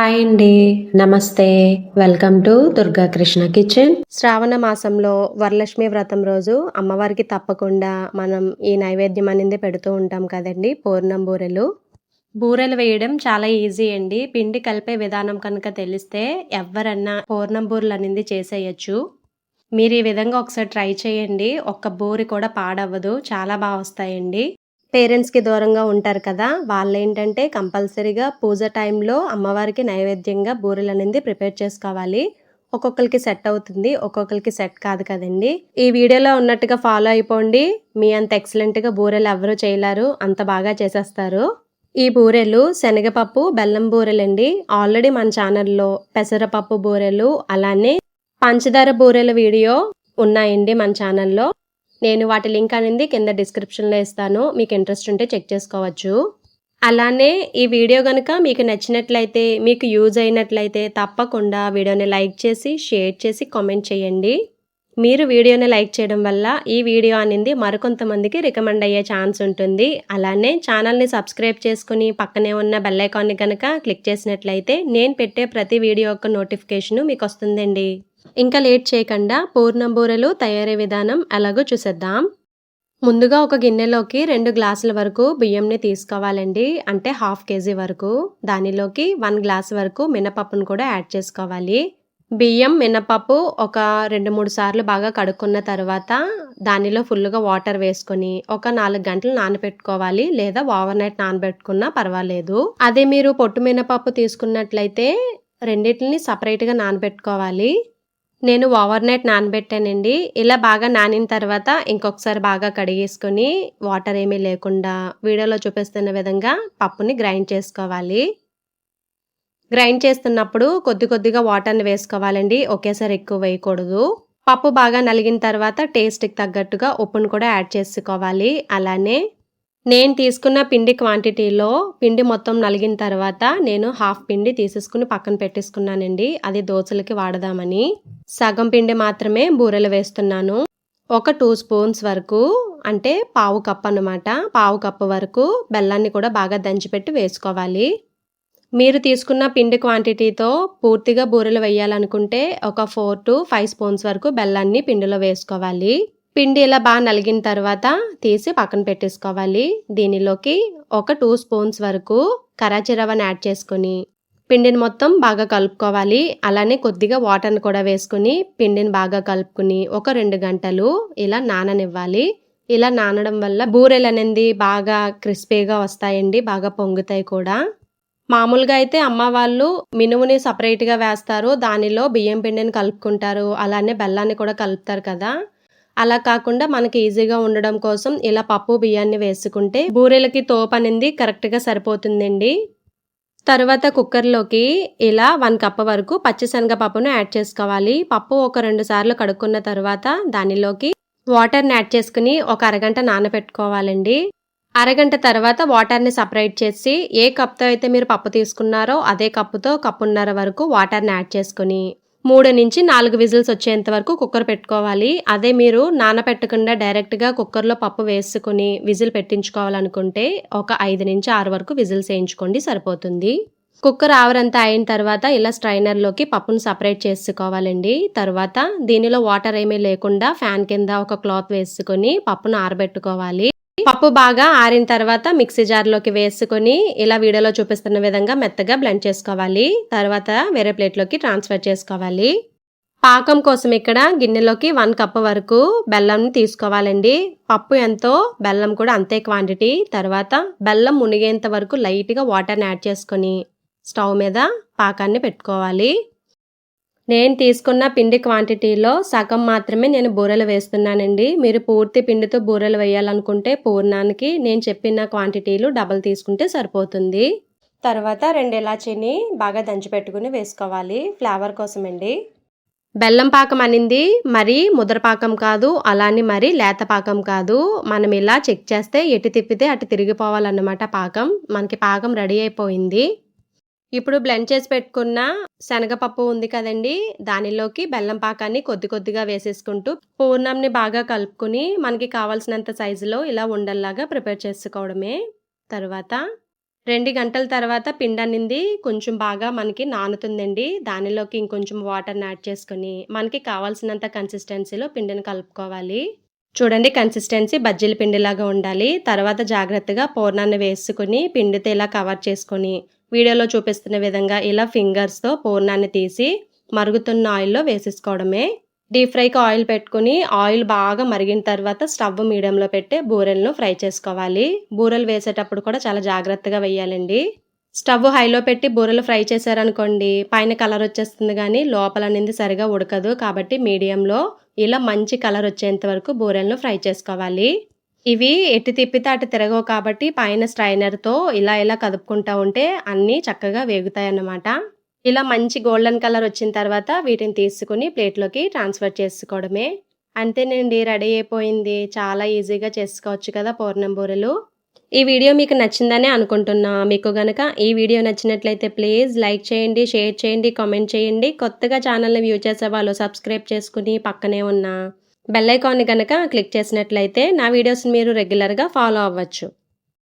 Hi అండి నమస్తే. Welcome to Durga Krishna kitchen Shravana మాసంలో వరలక్ష్మి వ్రతం రోజు అమ్మవారికి తప్పకుండా మనం ఈ నైవేద్యం అనేది పెడుతూ ఉంటాం కదండి పూర్ణం బూరెలు. బూరెలు వేయడం చాలా ఈజీ అండి. పిండి కలిపే విధానం కనుక తెలిస్తే ఎవరన్నా పూర్ణం బూరెలు అనేది చేసేయచ్చు. మీరు ఈ విధంగా ఒకసారి ట్రై చేయండి. ఒక్క బూరి కూడా పాడవ్వదు. చాలా బాగా వస్తాయండి. పేరెంట్స్కి దూరంగా ఉంటారు కదా వాళ్ళు ఏంటంటే కంపల్సరీగా పూజ టైంలో అమ్మవారికి నైవేద్యంగా బూరెలు అనేది ప్రిపేర్ చేసుకోవాలి. ఒక్కొక్కరికి సెట్ అవుతుంది ఒక్కొక్కరికి సెట్ కాదు కదండి. ఈ వీడియోలో ఉన్నట్టుగా ఫాలో అయిపోండి. మీ అంత ఎక్సలెంట్గా బూరెలు ఎవరు చేయలేరు అంత బాగా చేసేస్తారు. ఈ బూరెలు శనగపప్పు బెల్లం బూరెలండి. ఆల్రెడీ మన ఛానల్లో పెసరపప్పు బూరెలు అలానే పంచదార బూరెల వీడియో ఉన్నాయండి మన ఛానల్లో. నేను వాటి లింక్ అనేది కింద డిస్క్రిప్షన్లో ఇస్తాను. మీకు ఇంట్రెస్ట్ ఉంటే చెక్ చేసుకోవచ్చు. అలానే ఈ వీడియో కనుక మీకు నచ్చినట్లయితే మీకు యూజ్ అయినట్లయితే తప్పకుండా వీడియోని లైక్ చేసి షేర్ చేసి కామెంట్ చేయండి. మీరు వీడియోని లైక్ చేయడం వల్ల ఈ వీడియో అనేది మరికొంతమందికి రికమెండ్ అయ్యే ఛాన్స్ ఉంటుంది. అలానే ఛానల్ని సబ్స్క్రైబ్ చేసుకుని పక్కనే ఉన్న బెల్ ఐకాన్ని కనుక క్లిక్ చేసినట్లయితే నేను పెట్టే ప్రతి వీడియో యొక్క నోటిఫికేషన్ మీకు వస్తుందండి. ఇంకా లేట్ చేయకుండా పూర్ణం బూరెలు తయారీ విధానం ఎలాగో చూసేద్దాం. ముందుగా ఒక గిన్నెలోకి రెండు గ్లాసుల వరకు బియ్యంని తీసుకోవాలండి. అంటే హాఫ్ కేజీ వరకు. దానిలోకి వన్ గ్లాస్ వరకు మినపప్పును కూడా యాడ్ చేసుకోవాలి. బియ్యం మినపప్పు ఒక రెండు మూడు సార్లు బాగా కడుక్కున్న తర్వాత దానిలో ఫుల్గా వాటర్ వేసుకొని ఒక నాలుగు గంటలు నానబెట్టుకోవాలి. లేదా ఓవర్ నైట్ నానబెట్టుకున్నా పర్వాలేదు. అదే మీరు పొట్టు మినపప్పు తీసుకున్నట్లయితే రెండింటిని సపరేట్గా నానబెట్టుకోవాలి. నేను ఓవర్ నైట్ నానబెట్టానండి. ఇలా బాగా నానిన తర్వాత ఇంకొకసారి బాగా కడిగేసుకొని వాటర్ ఏమీ లేకుండా వీడియోలో చూపిస్తున్న విధంగా పప్పుని గ్రైండ్ చేసుకోవాలి. గ్రైండ్ చేస్తున్నప్పుడు కొద్ది కొద్దిగా వాటర్ని వేసుకోవాలండి. ఒకేసారి ఎక్కువ వేయకూడదు. పప్పు బాగా నలిగిన తర్వాత టేస్ట్కి తగ్గట్టుగా ఉప్పును కూడా యాడ్ చేసుకోవాలి. అలానే నేను తీసుకున్న పిండి క్వాంటిటీలో పిండి మొత్తం నలిగిన తర్వాత నేను హాఫ్ పిండి తీసేసుకుని పక్కన పెట్టేసుకున్నానండి. అది దోశలకి వాడదామని. సగం పిండి మాత్రమే బూరెలు వేస్తున్నాను. ఒక టూ స్పూన్స్ వరకు అంటే పావు కప్ అనమాట పావు కప్పు వరకు బెల్లాన్ని కూడా బాగా దంచిపెట్టి వేసుకోవాలి. మీరు తీసుకున్న పిండి క్వాంటిటీతో పూర్తిగా బూరెలు వేయాలనుకుంటే ఒక ఫోర్ టు ఫైవ్ స్పూన్స్ వరకు బెల్లాన్ని పిండిలో వేసుకోవాలి. పిండి ఇలా బాగా నలిగిన తర్వాత తీసి పక్కన పెట్టేసుకోవాలి. దీనిలోకి ఒక టూ స్పూన్స్ వరకు కరాచీ రవ్వను యాడ్ చేసుకొని పిండిని మొత్తం బాగా కలుపుకోవాలి. అలానే కొద్దిగా వాటర్ని కూడా వేసుకుని పిండిని బాగా కలుపుకుని ఒక రెండు గంటలు ఇలా నాననివ్వాలి. ఇలా నానడం వల్ల బూరెలు అనేది బాగా క్రిస్పీగా వస్తాయండి బాగా పొంగుతాయి కూడా. మామూలుగా అయితే అమ్మ వాళ్ళు మినుముని సపరేట్గా వేస్తారు దానిలో బియ్యం పిండిని కలుపుకుంటారు అలానే బెల్లాన్ని కూడా కలుపుతారు కదా. అలా కాకుండా మనకి ఈజీగా ఉండడం కోసం ఇలా పప్పు బియ్యాన్ని వేసుకుంటే బూరెలకి తోపు అనేది కరెక్ట్గా సరిపోతుందండి. తర్వాత కుక్కర్లోకి ఇలా వన్ కప్ వరకు పచ్చిశనగ పప్పును యాడ్ చేసుకోవాలి. పప్పు ఒక రెండు సార్లు కడుక్కున్న తర్వాత దానిలోకి వాటర్ని యాడ్ చేసుకుని ఒక అరగంట నానబెట్టుకోవాలండి. అరగంట తర్వాత వాటర్ని సపరేట్ చేసి ఏ కప్తో అయితే మీరు పప్పు తీసుకున్నారో అదే కప్పుతో కప్పున్నర వరకు వాటర్ని యాడ్ చేసుకుని మూడు నుంచి నాలుగు విజిల్స్ వచ్చేంత వరకు కుక్కర్ పెట్టుకోవాలి. అదే మీరు నానపెట్టకుండా డైరెక్ట్గా కుక్కర్లో పప్పు వేసుకుని విజిల్ పెట్టించుకోవాలనుకుంటే ఒక ఐదు నుంచి ఆరు వరకు విజిల్స్ వేయించుకోండి సరిపోతుంది. కుక్కర్ ఆవరంతా అయిన తర్వాత ఇలా స్ట్రైనర్లోకి పప్పును సపరేట్ చేసుకోవాలండి. తర్వాత దీనిలో వాటర్ ఏమీ లేకుండా ఫ్యాన్ కింద ఒక క్లాత్ వేసుకొని పప్పును ఆరబెట్టుకోవాలి. పప్పు బాగా ఆరిన తర్వాత మిక్సీ జార్లోకి వేసుకొని ఇలా వీడియోలో చూపిస్తున్న విధంగా మెత్తగా బ్లెండ్ చేసుకోవాలి. తర్వాత వేరే ప్లేట్లోకి ట్రాన్స్ఫర్ చేసుకోవాలి. పాకం కోసం ఇక్కడ గిన్నెలోకి వన్ కప్ వరకు బెల్లం తీసుకోవాలండి. పప్పు ఎంతో బెల్లం కూడా అంతే క్వాంటిటీ. తర్వాత బెల్లం మునిగేంత వరకు లైట్గా వాటర్ని యాడ్ చేసుకొని స్టవ్ మీద పాకాన్ని పెట్టుకోవాలి. నేను తీసుకున్న పిండి క్వాంటిటీలో సగం మాత్రమే నేను బూరెలు వేస్తున్నానండి. మీరు పూర్తి పిండితో బూరెలు వేయాలనుకుంటే పూర్ణానికి నేను చెప్పిన క్వాంటిటీలు డబల్ తీసుకుంటే సరిపోతుంది. తర్వాత రెండు ఇలాచీని బాగా దంచిపెట్టుకుని వేసుకోవాలి. ఫ్లేవర్ కోసమండి. బెల్లం పాకం అనింది. మరి ముద్రపాకం కాదు అలానే మరి లేత పాకం కాదు. మనం ఇలా చెక్ చేస్తే ఎటు తిప్పితే అటు తిరిగిపోవాలన్నమాట పాకం. మనకి పాకం రెడీ అయిపోయింది. ఇప్పుడు బ్లెండ్ చేసి పెట్టుకున్న శనగపప్పు ఉంది కదండి దానిలోకి బెల్లం పాకాన్ని కొద్ది కొద్దిగా వేసేసుకుంటూ పూర్ణంని బాగా కలుపుకుని మనకి కావాల్సినంత సైజులో ఇలా ఉండల్లాగా ప్రిపేర్ చేసుకోవడమే. తర్వాత రెండు గంటల తర్వాత పిండి అనేది కొంచెం బాగా మనకి నానుతుందండి దానిలోకి ఇంకొంచెం వాటర్ని యాడ్ చేసుకొని మనకి కావాల్సినంత కన్సిస్టెన్సీలో పిండిని కలుపుకోవాలి. చూడండి కన్సిస్టెన్సీ బజ్జీల పిండిలాగా ఉండాలి. తర్వాత జాగ్రత్తగా పూర్ణాన్ని వేసుకుని పిండితో ఇలా కవర్ చేసుకొని వీడియోలో చూపిస్తున్న విధంగా ఇలా ఫింగర్స్తో పూర్ణాన్ని తీసి మరుగుతున్న ఆయిల్లో వేసేసుకోవడమే. డీప్ ఫ్రైకి ఆయిల్ పెట్టుకుని ఆయిల్ బాగా మరిగిన తర్వాత స్టవ్ మీడియంలో పెట్టి బూరెలను ఫ్రై చేసుకోవాలి. బూరెలు వేసేటప్పుడు కూడా చాలా జాగ్రత్తగా వేయాలండి. స్టవ్ హైలో పెట్టి బూరెలు ఫ్రై చేశారనుకోండి పైన కలర్ వచ్చేస్తుంది కానీ లోపల అనేది సరిగా ఉడకదు కాబట్టి మీడియంలో ఇలా మంచి కలర్ వచ్చేంత వరకు బూరెలను ఫ్రై చేసుకోవాలి. ఇవి ఎట్టి తిప్పితే అటు తిరగవు కాబట్టి పైన స్ట్రైనర్తో ఇలా ఇలా కదుపుకుంటూ ఉంటే అన్నీ చక్కగా వేగుతాయి అన్నమాట ఇలా మంచి గోల్డెన్ కలర్ వచ్చిన తర్వాత వీటిని తీసుకుని ప్లేట్లోకి ట్రాన్స్ఫర్ చేసుకోవడమే. అంతేనండి రెడీ అయిపోయింది. చాలా ఈజీగా చేసుకోవచ్చు కదా పూర్ణం బూరెలు. ఈ వీడియో మీకు నచ్చిందని అనుకుంటున్నా. మీకు గనక ఈ వీడియో నచ్చినట్లయితే ప్లీజ్ లైక్ చేయండి షేర్ చేయండి కామెంట్ చేయండి. కొత్తగా ఛానల్ని వ్యూ చేసే వాళ్ళు సబ్స్క్రైబ్ చేసుకుని పక్కనే ఉన్న. బెల్ ఐకాన్ని కనుక క్లిక్ చేసినట్లయితే నా వీడియోస్ని మీరు రెగ్యులర్గా ఫాలో అవ్వచ్చు.